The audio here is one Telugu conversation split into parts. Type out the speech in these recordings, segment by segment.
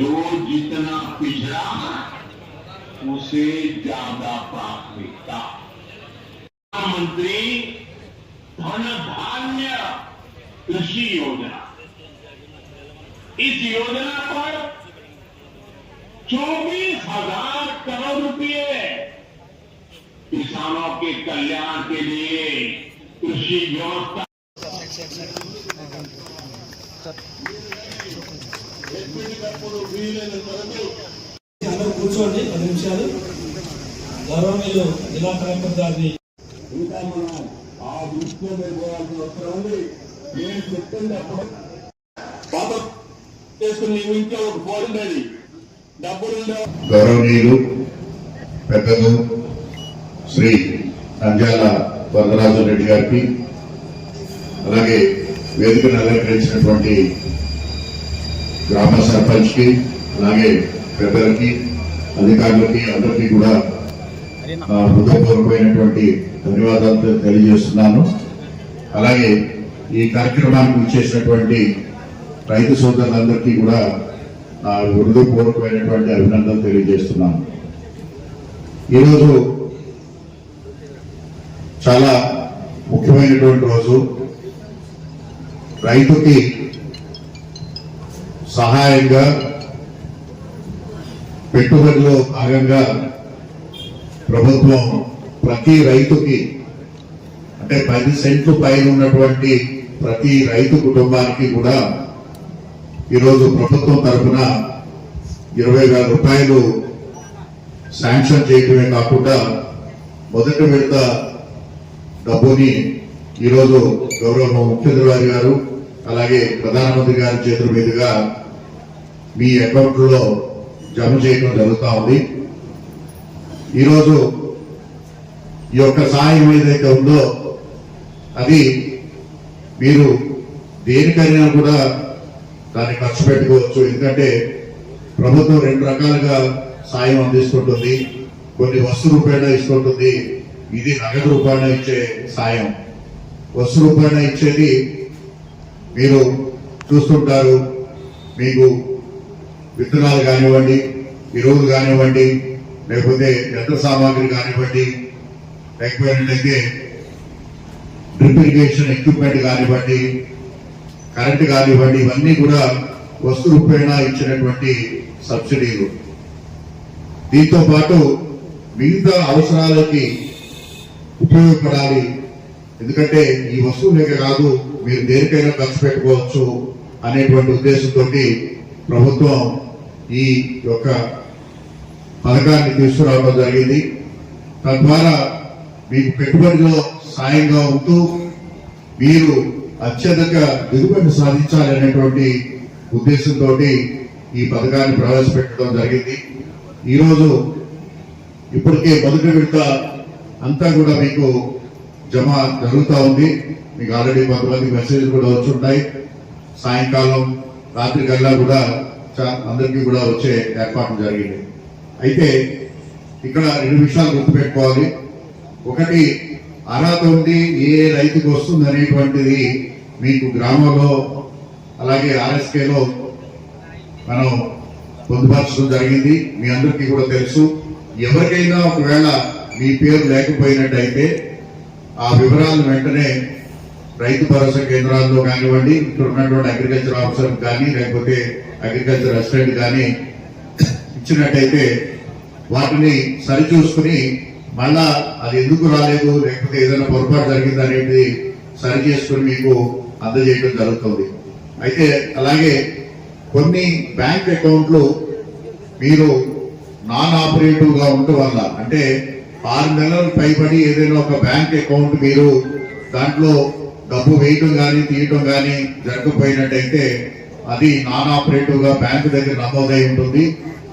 जो जितना पिछड़ा, उसे ज़्यादा प्राथमिकता। प्रधानमंत्री धन धान्य कृषि योजना। इस योजना पर चौबीस हज़ार करोड़ रुपए किसानों के कल्याण के लिए कृषि व्यवस्था। అందరూ కూర్చోండి. పది నిమిషాలు. గౌరవనీయులు జిల్లా కలెక్టర్ గారిని ఇంకా మనం ఆ దృష్టిలో మీరు పోవాల్సిన అవసరం ఉంది. నేను చెప్తుంది అప్పుడు పాప చేసుకుని నీ ఇంట్లో ఒక ఫోన్ ఉండేది. డబ్బులు గౌరవనీయులు పెద్దలు శ్రీ నంద్యాల వరదరాజు రెడ్డి గారికి అలాగే వేదికను అలంకరించినటువంటి గ్రామ సర్పంచ్కి అలాగే పెద్దలకి అధికారులకి అందరికీ కూడా హృదయపూర్వకమైనటువంటి ధన్యవాదాలు తెలియజేస్తున్నాను. అలాగే ఈ కార్యక్రమానికి ఇచ్చేసినటువంటి రైతు సోదరులందరికీ కూడా నా హృదయపూర్వకమైనటువంటి అభినందనలు తెలియజేస్తున్నాను. ఈరోజు చాలా ముఖ్యమైనటువంటి రోజు. రైతుకి సహాయంగా పెట్టుబడిలో భాగంగా ప్రభుత్వం ప్రతి రైతుకి అంటే పది సెంట్లు పైన ఉన్నటువంటి ప్రతి రైతు కుటుంబానికి కూడా ఈరోజు ప్రభుత్వం తరఫున ఇరవై వేల రూపాయలు శాంక్షన్ చేయటమే కాకుండా మొదటి విడత డబ్బుని ఈరోజు గౌరవ ముఖ్యమంత్రి గారు అలాగే ప్రధానమంత్రి గారి చేతుల మీదుగా మీ అకౌంట్లో జమ చేయడం జరుగుతూ ఉంది. ఈరోజు ఈ యొక్క సాయం ఏదైతే ఉందో అది మీరు దేనికైనా కూడా దాన్ని ఖర్చు పెట్టుకోవచ్చు. ఎందుకంటే ప్రభుత్వం రెండు రకాలుగా సాయం అందిస్తుంటుంది. కొన్ని వస్తు రూపాయన ఇస్తుంటుంది. ఇది నగదు రూపాయన ఇచ్చే సాయం. వస్తు రూపాయన ఇచ్చేది మీరు చూస్తుంటారు మీకు విత్తనాలు కానివ్వండి ఎరువులు కానివ్వండి లేకపోతే యంత్ర సామాగ్రి కానివ్వండి లేకపోయినట్లయితే డ్రిప్ ఇరిగేషన్ ఎక్విప్మెంట్ కానివ్వండి కరెంట్ కానివ్వండి ఇవన్నీ కూడా వస్తు రూపేణా ఇచ్చినటువంటి సబ్సిడీలు. దీంతో పాటు మిగతా అవసరాలకి ఉపయోగపడాలి. ఎందుకంటే ఈ వస్తువులకే కాదు మీరు దేనికైనా ఖర్చు పెట్టుకోవచ్చు అనేటువంటి ఉద్దేశంతో ప్రభుత్వం ఈ యొక్క పథకాన్ని తీసుకురావడం జరిగింది. తద్వారా మీకు పెట్టుబడిలో సాయంగా ఉంటూ మీరు అత్యధిక దిగుబడి సాధించాలనేటువంటి ఉద్దేశంతో ఈ పథకాన్ని ప్రవేశపెట్టడం జరిగింది. ఈరోజు ఇప్పటికే మొదటి విడత అంతా కూడా మీకు జమ జరుగుతూ ఉంది. మీకు ఆల్రెడీ కొంతమంది మెసేజ్ కూడా వచ్చుంటాయి సాయంకాలం రాత్రి కల్లా కూడా చా- అందరికీ కూడా వచ్చే ఏర్పాటు జరిగింది. అయితే ఇక్కడ రెండు విషయాలు గుర్తుపెట్టుకోవాలి. ఒకటి అర్హత ఉండి ఏ రైతుకు వస్తుంది అనేటువంటిది మీకు గ్రామంలో అలాగే ఆర్ఎస్కేలో మనం పొందుపరచడం జరిగింది. మీ అందరికీ కూడా తెలుసు. ఎవరికైనా ఒకవేళ మీ పేరు లేకపోయినట్టయితే ఆ వివరాలు వెంటనే రైతు భరోసా కేంద్రాల్లో కానివ్వండి ఇక్కడ ఉన్నటువంటి అగ్రికల్చర్ ఆఫీసర్ కానీ లేకపోతే అగ్రికల్చర్ అసిస్టెంట్ కానీ ఇచ్చినట్టయితే వాటిని సరిచూసుకుని మళ్ళా అది ఎందుకు రాలేదు లేకపోతే ఏదైనా పొరపాటు జరిగింది అనేది సరి చేసుకుని మీకు అందజేయడం జరుగుతుంది. అయితే అలాగే కొన్ని బ్యాంక్ అకౌంట్లు మీరు నాన్ ఆపరేటివ్గా ఉండటం వల్ల అంటే ఆరు నెలలు పైబడి ఏదైనా ఒక బ్యాంక్ అకౌంట్ మీరు దాంట్లో డబ్బు వేయటం కానీ తీయటం కానీ జరగకపోయినట్టయితే అది నాన్ ఆపరేటివ్గా బ్యాంకు దగ్గర నమోదై ఉంటుంది.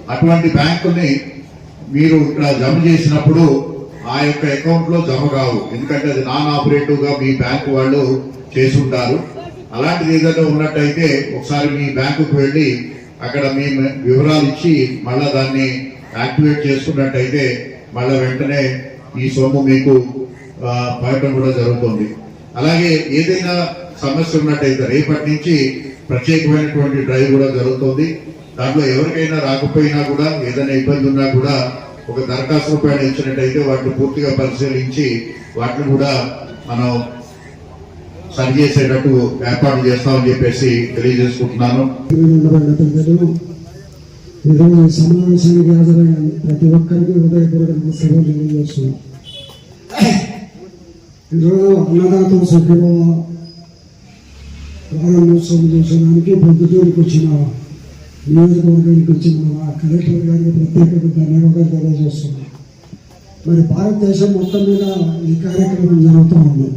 అటువంటి బ్యాంకుని మీరు ఇక్కడ జమ చేసినప్పుడు ఆ యొక్క అకౌంట్లో జమ కావు. ఎందుకంటే అది నాన్ ఆపరేటివ్గా మీ బ్యాంకు వాళ్ళు చేసుంటారు. అలాంటిది ఏదైనా ఉన్నట్టయితే ఒకసారి మీ బ్యాంకుకు వెళ్ళి అక్కడ మీ వివరాలు ఇచ్చి మళ్ళీ దాన్ని యాక్టివేట్ చేసుకున్నట్టయితే మళ్ళీ వెంటనే ఈ సొమ్ము మీకు ఆ, పడటం కూడా జరుగుతుంది. అలాగే ఏదైనా సమస్య ఉన్నట్టయితే రేపటి నుంచి ప్రత్యేకమైనటువంటి డ్రైవ్ కూడా జరుగుతుంది. దాంట్లో ఎవరికైనా రాకపోయినా కూడా ఏదైనా ఇబ్బంది ఉన్నా కూడా ఒక దరఖాస్తు రూపాయలు ఇచ్చినట్టయితే వాటిని పూర్తిగా పరిశీలించి వాటిని కూడా మనం సరి చేసేటట్టు ఏర్పాటు చేస్తామని చెప్పేసి తెలియజేసుకుంటున్నాను. ఈరోజు సమావేశానికి హాజరైన ప్రతి ఒక్కరికి హృదయపూర్వక నమస్కారం తెలియజేస్తున్నాం ఈరోజు అన్నదాత సుఖీభవ ప్రారంభోత్సవం చేసడానికి పొద్దుటూరుకు వచ్చిన నియోజకవర్గానికి వచ్చిన కలెక్టర్ గారికి ప్రత్యేకంగా ధన్యవాదాలు తెలియజేస్తున్నాం. మరి భారతదేశం మొత్తం మీద ఈ కార్యక్రమం జరుగుతూ ఉంది.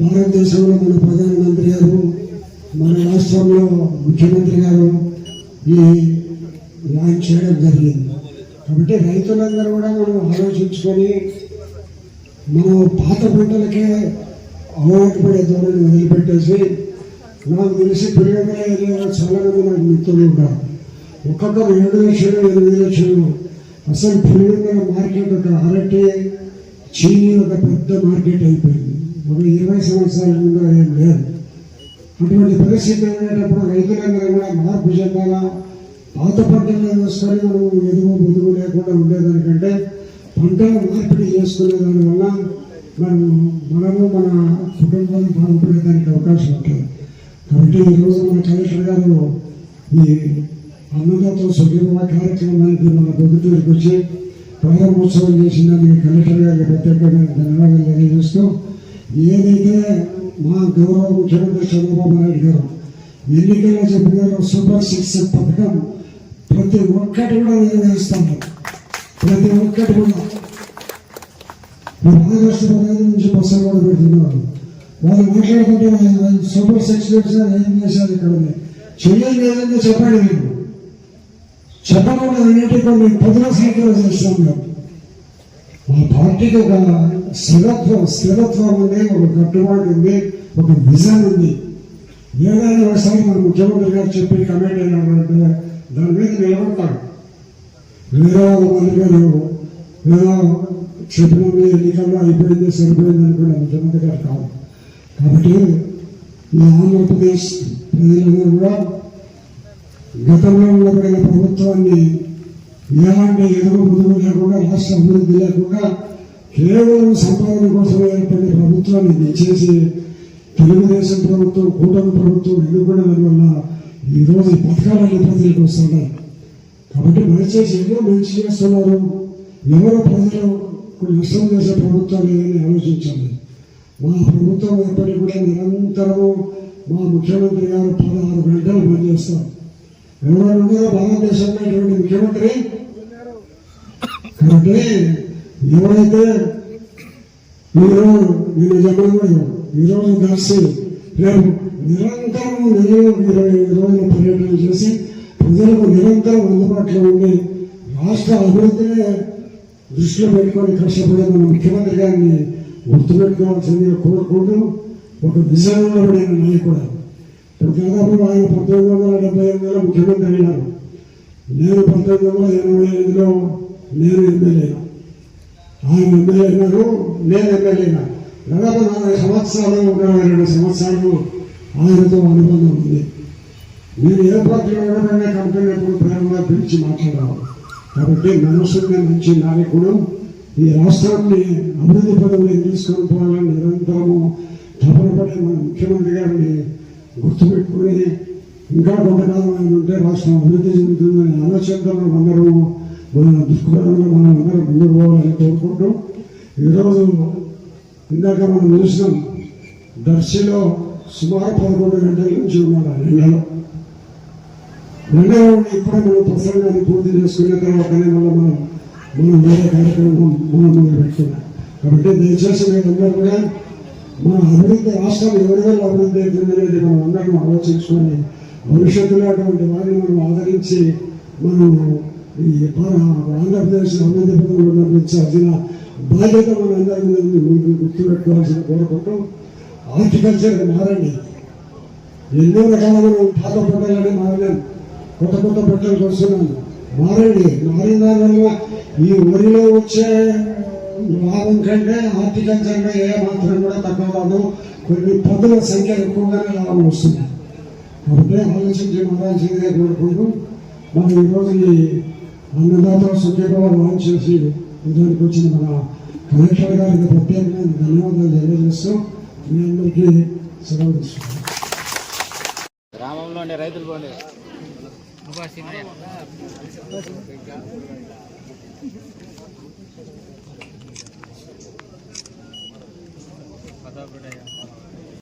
భారతదేశంలో మన ప్రధానమంత్రి గారు మన రాష్ట్రంలో ముఖ్యమంత్రి గారు ఈ లాంచ్ చేయడం జరిగింది. కాబట్టి రైతులందరూ కూడా మనం ఆలోచించుకొని మనం పాత పంటలకే అలవాటుపడే ధోరణి వదిలిపెట్టేసి నాకు తెలిసి పిల్లల ఏరియాలో చాలా మంది నాకు మిత్రులు ఉంటారు ఒక్కొక్కరు ఏడు లక్షలు ఎనిమిది లక్షలు అసలు పులివెందుల మార్కెట్ ఒక అరటి చీని ఒక పెద్ద మార్కెట్ అయిపోయింది. ఒక ఇరవై సంవత్సరాల ముందు ఏం లేదు. అటువంటి పరిస్థితి ఉండేటప్పుడు రైతులందరూ కూడా మార్పు చెందాలా? పాత పంటలు వేసుకొని మనం ఎదుగు బుదుగు లేకుండా ఉండేదానికంటే పంట మార్పిడి చేసుకునే దానివల్ల మనం మనము మన కుటుంబం బాగుపడేదానికి అవకాశం ఉంటుంది. కాబట్టి ఈరోజు మన కలెక్టర్ గారు ఈ అన్నదాత సుగ్రీవ కార్యక్రమానికి మన పొద్దుటూరుకు వచ్చి ప్రారంభోత్సవం చేసిన మీ కలెక్టర్ గారికి ప్రత్యేకమైన ధన్యవాదాలు తెలియజేస్తూ ఏదైతే మా గౌరవ ముఖ్యమంత్రి చంద్రబాబు నాయుడు గారు ఎన్నికల్లో చెప్పిన సూపర్ సిక్స్ పథకం ప్రతి ఒక్కటి కూడా నిర్వహిస్తాము ప్రతి ఒక్కటి కూడా. ఈ మహారాష్ట్ర నుంచి బస్సులు కూడా పెడుతున్నారు. వాళ్ళు మాట్లాడుకుంటే సూపర్ సిక్స్ చేశారు ఏం చేశారు ఇక్కడ? ఉంది. చెయ్యని లేదంటే చెప్పండి మీరు. చెప్పకుండా అన్నిటి కొన్ని పదుల సంఖ్యలో చేస్తాం మేము. మా పార్టీకి ఒక స్థిరత్వం స్థిరత్వం ఉంది ఒక కట్టుబాటు ఉంది ఒక విజన్ ఉంది. ఏదైనా ఒకసారి మన ముఖ్యమంత్రి గారు చెప్పి కమెంట్ అయినాడంటే దాని మీద నిలబడతాడు వేరే వాళ్ళ ఏదో చెప్పిన ఎన్నికల్లో అయిపోయింది సరిపోయింది అనుకునే ముఖ్యమంత్రి గారు కాదు. కాబట్టి ఈ ఆంధ్రప్రదేశ్ ప్రజలందరూ కూడా గతంలో ఉండబడిన ప్రభుత్వాన్ని ఎలాంటి ఎదురు ముందుకు లేకుండా రాష్ట్ర అభివృద్ధి లేకుండా కేవలం సంపాదన కోసం ఏర్పడిన ప్రభుత్వాన్ని దించేసి తెలుగుదేశం ప్రభుత్వం కూటమి ప్రభుత్వం ఎన్నుకోవడం వల్ల ఈరోజు ఈ పథకాలన్నీ వస్తున్నారు వస్తున్నాయి కాబట్టి దయచేసి ఎవరు మంచి చేస్తున్నారు? ఎవరు ప్రజలకు నష్టం చేసే ప్రభుత్వం లేదని ఆలోచించాలి మా ప్రభుత్వం ఎప్పటికీ కూడా నిరంతరము మా ముఖ్యమంత్రి గారు పదహారు గంటలు పనిచేస్తారు. ఎవరు ఉన్నారో భారతదేశంలో ఇటువంటి ముఖ్యమంత్రి? కాబట్టి ఎవరైతే మీరు నిన్న చెప్పడం ఈరోజు దర్శి మేము నిరంతరం నెలలో ఇరవై రోజుల పర్యటన చేసి ప్రజలకు నిరంతరం అందుబాటులో ఉండి రాష్ట్ర అభివృద్ధినే దృష్టిలో పెట్టుకొని కష్టపడే మన ముఖ్యమంత్రి గారిని గుర్తుపెట్టుకోవాల్సిందిగా కోరుకుంటూ ఒక విజయంలో పడిన నాయకుడు ఇప్పుడు దాదాపు ఆయన పంతొమ్మిది వందల డెబ్బై ఎనిమిదిలో ముఖ్యమంత్రి అయినారు. నేను పంతొమ్మిది వందల ఎనభై ఐదులో నేను ఎమ్మెల్యే ఆయన ఎమ్మెల్యే అయినారు నేను ఎమ్మెల్యే అయినాను దాదాపు నలభై సంవత్సరాలు నలభై రెండు సంవత్సరాలు ఆయనతో అనుబంధం ఉంది. నేను ఏ పార్టీలో ఎవరైనా కంపెనీ ఎప్పుడు ప్రేమగా పిలిచి మాట్లాడాలి. కాబట్టి మనసుకి మంచి నాయకుడు ఈ రాష్ట్రాన్ని అభివృద్ధి పదవులు తీసుకొని పోవాలని నిరంతరము తపనపడే మన ముఖ్యమంత్రి గారిని గుర్తుపెట్టుకుని ఇంకా కొంతకాలం ఆయన ఉంటే రాష్ట్రం అభివృద్ధి చెందుతుందని ఆలోచనతో అందరూ మన దృక్పథంలో మనం అందరం ముందుకు పోవాలని కోరుకుంటూ ఈరోజు ఇందాక మనం చూసినాం దర్శిలో సుమారు పదకొండు గంటల నుంచి ఉన్నాడు ఆ ఎండలో రెండవ ఇప్పుడే మనం ప్రసంగాన్ని పూర్తి చేసుకున్న తర్వాతనే మళ్ళీ మనం మనం వేరే కార్యక్రమం మనం మొదలు పెట్టుకున్నాం. కాబట్టి దయచేసి మీరందరూ కూడా మన అభివృద్ధి రాష్ట్రం ఎవరివల్ల అభివృద్ధి అవుతుంది అనేది మనం అందరం ఆలోచించుకొని భవిష్యత్తులో అటువంటి వారిని మనం ఆదరించి మనం ఈ ఆంధ్రప్రదేశ్ అభివృద్ధి పథకంలో నిర్మించాల్సిన బాధ్యత మన అందరి మీద మీకు గుర్తుపెట్టుకోవాల్సిన కోరుకుంటూ హార్టికల్చర్ మారండి. ఎన్నో రకాలైన పాత పంటలని మారలేము కొత్త కొత్త పంటలు వస్తున్నాను మారండి. మారిన దానివల్ల ఈ వరిలో వచ్చే లాభం కంటే హార్టికల్చర్లో ఏ మాత్రం కూడా తక్కువ కాదు. కొన్ని పదుల సంఖ్య ఎక్కువగానే లాభం వస్తుంది. కాబట్టి ఆలోచించి మారాల్సిందే కోరుకుంటూ మనం ఈరోజు ఈ అన్నదాత సుఖీభావం లాంచ్ చేసి దానికి వచ్చిన మన కలెక్టర్ గారికి ప్రత్యేకమైన ధన్యవాదాలు తెలియజేస్తూ మీ అందరికీ సెలవు తీసుకుంటాం గ్రామంలో రైతులు పోండి. పదో